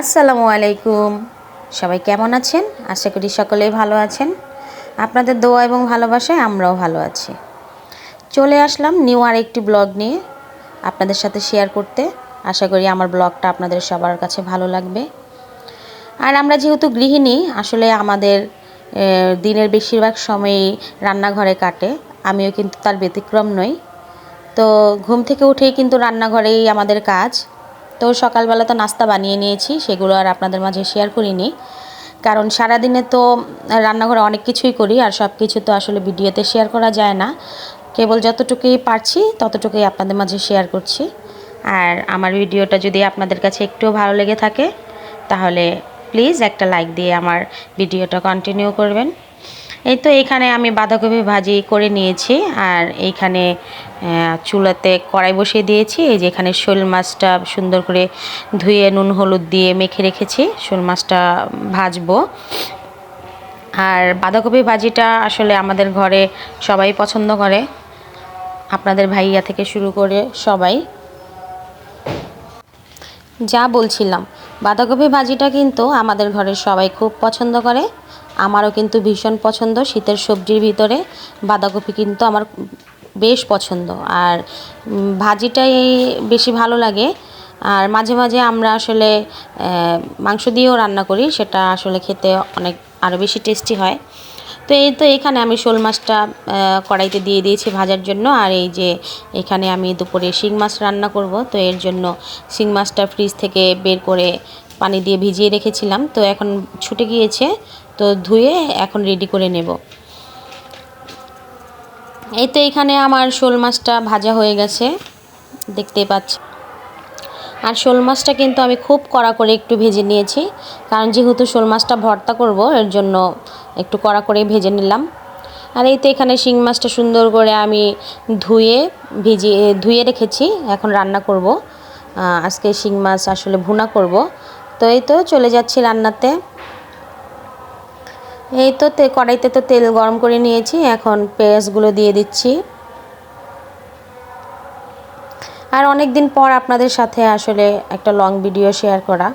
আসসালামু আলাইকুম। সবাই কেমন আছেন? আশা করি সকলেই ভালো আছেন। আপনাদের দোয়া এবং ভালোবাসায় আমরাও ভালো আছি। চলে আসলাম নিউ আর একটি ব্লগ নিয়ে আপনাদের সাথে শেয়ার করতে। আশা করি আমার ব্লগটা আপনাদের সবার কাছে ভালো লাগবে। আর আমরা যেহেতু গৃহিণী, আসলে আমাদের দিনের বেশিরভাগ সময়ই রান্নাঘরে কাটে। আমিও কিন্তু তার ব্যতিক্রম নই। তো ঘুম থেকে উঠেই কিন্তু রান্নাঘরেই আমাদের কাজ। তো সকালবেলা তো নাস্তা বানিয়ে নিয়েছি, সেগুলো আর আপনাদের মাঝে শেয়ার করিনি। কারণ সারাদিনে তো রান্নাঘরে অনেক কিছুই করি, আর সব কিছু তো আসলে ভিডিওতে শেয়ার করা যায় না। কেবল যতটুকুই পারছি, ততটুকুই আপনাদের মাঝে শেয়ার করছি। আর আমার ভিডিওটা যদি আপনাদের কাছে একটুও ভালো লেগে থাকে, তাহলে প্লিজ একটা লাইক দিয়ে আমার ভিডিওটা কন্টিনিউ করবেন। এই তো এখানে আমি বাঁধাকপি ভাজি করে নিয়েছি আর এইখানে চুলাতে কড়াই বসিয়ে দিয়েছি। এই যে এখানে শোল মাছটা সুন্দর করে ধুয়ে নুন, হলুদ দিয়ে মেখে রেখেছি। শোল মাছটা ভাজবো। আর বাঁধাকপি ভাজিটা আসলে আমাদের ঘরে সবাই পছন্দ করে। আপনাদের ভাইয়া থেকে শুরু করে সবাই। যা বলছিলাম, বাঁধাকপি ভাজিটা কিন্তু আমাদের ঘরের সবাই খুব পছন্দ করে। আমারও কিন্তু ভীষণ পছন্দ। শীতের সবজির ভিতরে বাঁধাকপি কিন্তু আমার বেশ পছন্দ। আর ভাজিটাই বেশি ভালো লাগে। আর মাঝে মাঝে আমরা আসলে মাংস দিয়েও রান্না করি, সেটা আসলে খেতে অনেক আরও বেশি টেস্টি হয়। তো এই তো এখানে আমি শোল মাছটা কড়াইতে দিয়ে দিয়েছি ভাজার জন্য। আর এই যে এখানে আমি দুপুরে শিং মাছ রান্না করব, তো এর জন্য শিং মাছটা ফ্রিজ থেকে বের করে পানি দিয়ে ভিজিয়ে রেখেছিলাম। তো এখন ছুটে গিয়েছে তো ধুয়ে এখন রেডি করে নেব। এই তো এখানে আমার শোল মাছটা ভাজা হয়ে গেছে, দেখতেই পাচ্ছি। আর শোল মাছটা কিন্তু আমি খুব কড়া করে একটু ভেজে নিয়েছি, কারণ যেহেতু শোল মাছটা ভর্তা করব, এর জন্য একটু কড়া করে ভেজে নিলাম। আর এই তো এখানে শিং মাছটা সুন্দর করে আমি ধুয়ে ভিজিয়ে ধুয়ে রেখেছি, এখন রান্না করব। আজকে শিং মাছ আসলে ভুনা করব। তো এই তো চলে যাচ্ছি রান্নাতে। এই তো তে, কড়াইতে তো তেল গরম করে নিয়েছি, এখন পেঁয়াজগুলো দিয়ে দিচ্ছি। আর অনেক দিন পর আপনাদের সাথে আসলে একটা লং ভিডিও শেয়ার করা।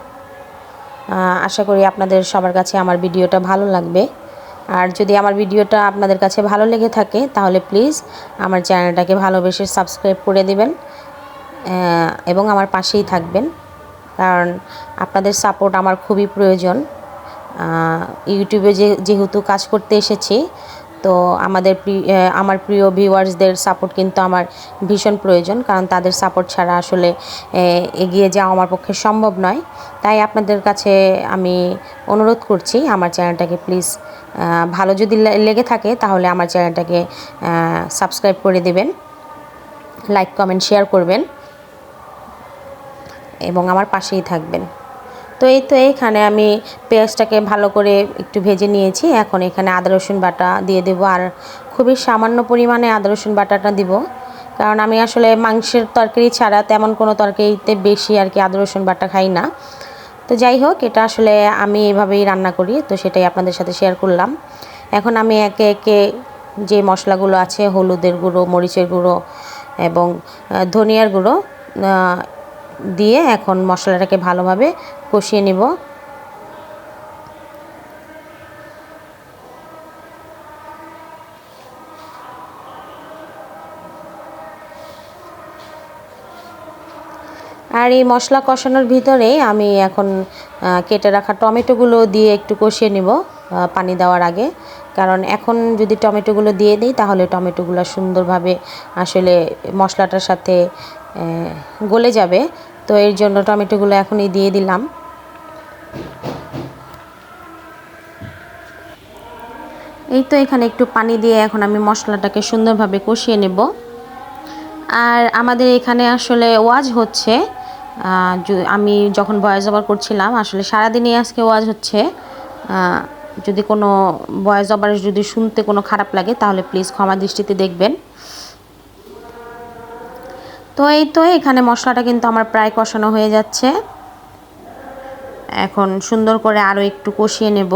আশা করি আপনাদের সবার কাছে আমার ভিডিওটা ভালো লাগবে। আর যদি আমার ভিডিওটা আপনাদের কাছে ভালো লেগে থাকে, তাহলে প্লিজ আমার চ্যানেলটাকে ভালোবেসে সাবস্ক্রাইব করে দিবেন এবং আমার পাশেই থাকবেন। কারণ আপনাদের সাপোর্ট আমার খুবই প্রয়োজন। ইউটিউবে যে, যেহেতু কাজ করতে এসেছি, তো আমাদের আমার প্রিয় ভিউয়ার্সদের সাপোর্ট কিন্তু আমার ভীষণ প্রয়োজন, কারণ তাদের সাপোর্ট ছাড়া আসলে এগিয়ে যাওয়া আমার পক্ষে সম্ভব নয়। তাই আপনাদের কাছে আমি অনুরোধ করছি, আমার চ্যানেলটাকে প্লিজ ভালো যদি লেগে থাকে, তাহলে আমার চ্যানেলটাকে সাবস্ক্রাইব করে দেবেন লাইক কমেন্ট শেয়ার করবেন, এবং আমার পাশেই থাকবেন। তো এই তো এইখানে আমি পেঁয়াজটাকে ভালো করে একটু ভেজে নিয়েছি। এখন এখানে আদা, রসুন বাটা দিয়ে দেবো আর খুবই সামান্য পরিমাণে আদা, রসুন বাটাটা দিব। কারণ আমি আসলে মাংসের তরকারি ছাড়া তেমন কোনো তরকারিতে বেশি আর কি আদা, রসুন বাটা খাই না। তো যাই হোক, এটা আসলে আমি এভাবেই রান্না করি, তো সেটাই আপনাদের সাথে শেয়ার করলাম। এখন আমি একে একে যে মশলাগুলো আছে, হলুদের গুঁড়ো, মরিচের গুঁড়ো এবং ধনিয়ার গুঁড়ো দিয়ে এখন মশলাটাকে ভালোভাবে কষিয়ে নিব। আর এই মশলা কষানোর ভিতরে আমি এখন কেটে রাখা টমেটোগুলো দিয়ে একটু কষিয়ে নিব পানি দেওয়ার আগে। কারণ এখন যদি টমেটোগুলো দিয়ে দিই, তাহলে টমেটোগুলো সুন্দরভাবে আসলে মশলাটার সাথে গলে যাবে। তো এর জন্য টমেটোগুলো এখনই দিয়ে দিলাম। এই তো এখানে একটু পানি দিয়ে এখন আমি মশলাটাকে সুন্দরভাবে কষিয়ে নেব। আর আমাদের এখানে আসলে ওয়াজ হচ্ছে আমি যখন ভয়েস ওভার করছিলাম, আসলে সারাদিনই আজকে ওয়াজ হচ্ছে। যদি কোনো ভয়েস ওভার যদি শুনতে কোনো খারাপ লাগে, তাহলে প্লিজ ক্ষমা দৃষ্টিতে দেখবেন। তো এই তো, এখানে মশলাটা কিন্তু আমার প্রায় কষানো হয়ে যাচ্ছে। এখন সুন্দর করে আরও একটু কষিয়ে নেব।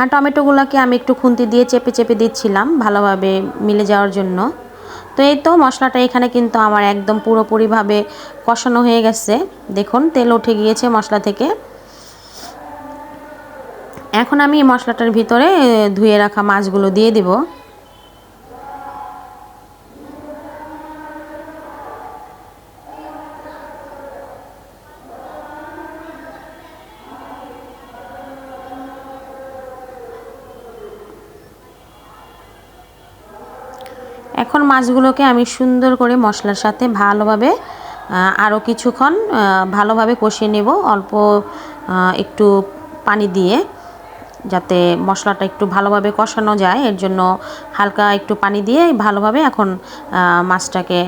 আর টমেটোগুলোকে আমি একটু খুন্তি দিয়ে চেপে চেপে দিচ্ছিলাম ভালোভাবে মিলে যাওয়ার জন্য। তো এই তো মশলাটা এখানে কিন্তু আমার একদম পুরোপুরিভাবে কষানো হয়ে গেছে। দেখুন, তেল উঠে গিয়েছে মশলা থেকে। এখন আমি মশলাটার ভিতরে ধুয়ে রাখা মাছগুলো দিয়ে দিব। এখন মাছগুলোকে আমি সুন্দর করে মশলার সাথে ভালোভাবে আরও কিছুক্ষণ ভালোভাবে কষিয়ে নেব। অল্প একটু পানি দিয়ে যাতে মশলাটা একটু ভালোভাবে কষানো যায়। এর জন্য হালকা একটু পানি দিয়ে ভালোভাবে এখন মাছটাকে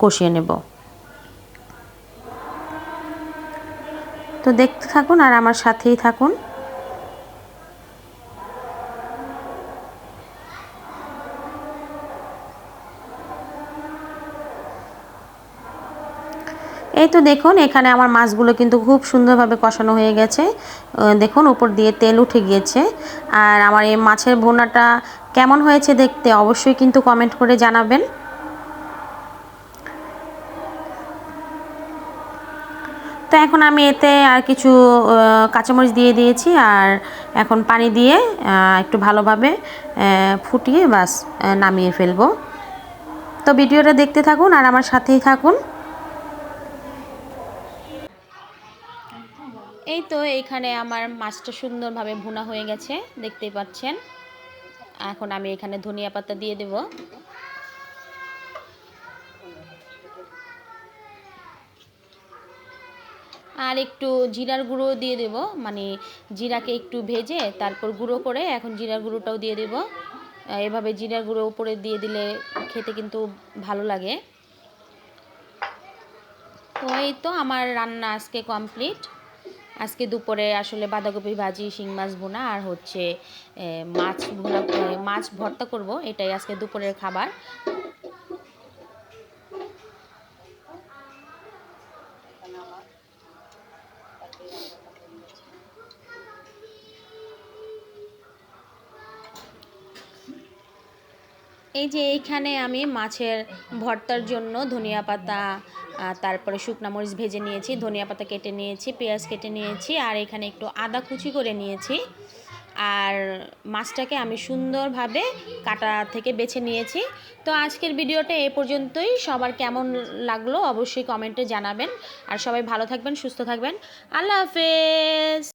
কষিয়ে নেব। তো দেখতে থাকুন আর আমার সাথেই থাকুন। এই তো দেখুন, এখানে আমার মাছগুলো কিন্তু খুব সুন্দরভাবে কষানো হয়ে গেছে। দেখুন, উপর দিয়ে তেল উঠে গিয়েছে। আর আমার এই মাছের ভোনাটা কেমন হয়েছে দেখতে অবশ্যই কিন্তু কমেন্ট করে জানাবেন। তো এখন আমি এতে আর কিছু কাঁচামরিচ দিয়ে দিয়েছি আর এখন পানি দিয়ে একটু ভালোভাবে ফুটিয়ে বাস নামিয়ে ফেলব। তো ভিডিওটা দেখতে থাকুন আর আমার সাথেই থাকুন। এই তো এইখানে আমার মাছটা সুন্দরভাবে ভুনা হয়ে গেছে, দেখতেই পাচ্ছেন। এখন আমি এখানে ধনিয়া পাতা দিয়ে দেব। আর একটু জিরার গুঁড়ো দিয়ে দেব মানে জিরাকে একটু ভেজে তারপর গুঁড়ো করে এখন জিরার গুঁড়োটাও দিয়ে দেব। এভাবে জিরার গুঁড়ো উপরে দিয়ে দিলে খেতে কিন্তু ভালো লাগে। তো এই তো আমার রান্না আজকে কমপ্লিট। আজকে দুপুরে আসলে বাঁধাকপি ভাজি, শিং মাছ ভুনা আর হচ্ছে মাছ ভুনা মাছ ভর্তা করব। এটাই আজকে দুপুরের খাবার। এই যে এইখানে আমি মাছের ভর্তার জন্য ধনিয়া পাতা তারপরে শুকনো মরিচ ভেজে নিয়েছি, ধনিয়া পাতা কেটে নিয়েছি, পেঁয়াজ কেটে নিয়েছি, আর এখানে একটু আদা কুচি করে নিয়েছি। আর মাছটাকে আমি সুন্দরভাবে কাটা থেকে বেছে নিয়েছি। তো আজকের ভিডিওটা এ পর্যন্তই। সবার কেমন লাগল অবশ্যই কমেন্টে জানাবেন। আর সবাই ভালো থাকবেন, সুস্থ থাকবেন। আল্লাহ হাফেজ!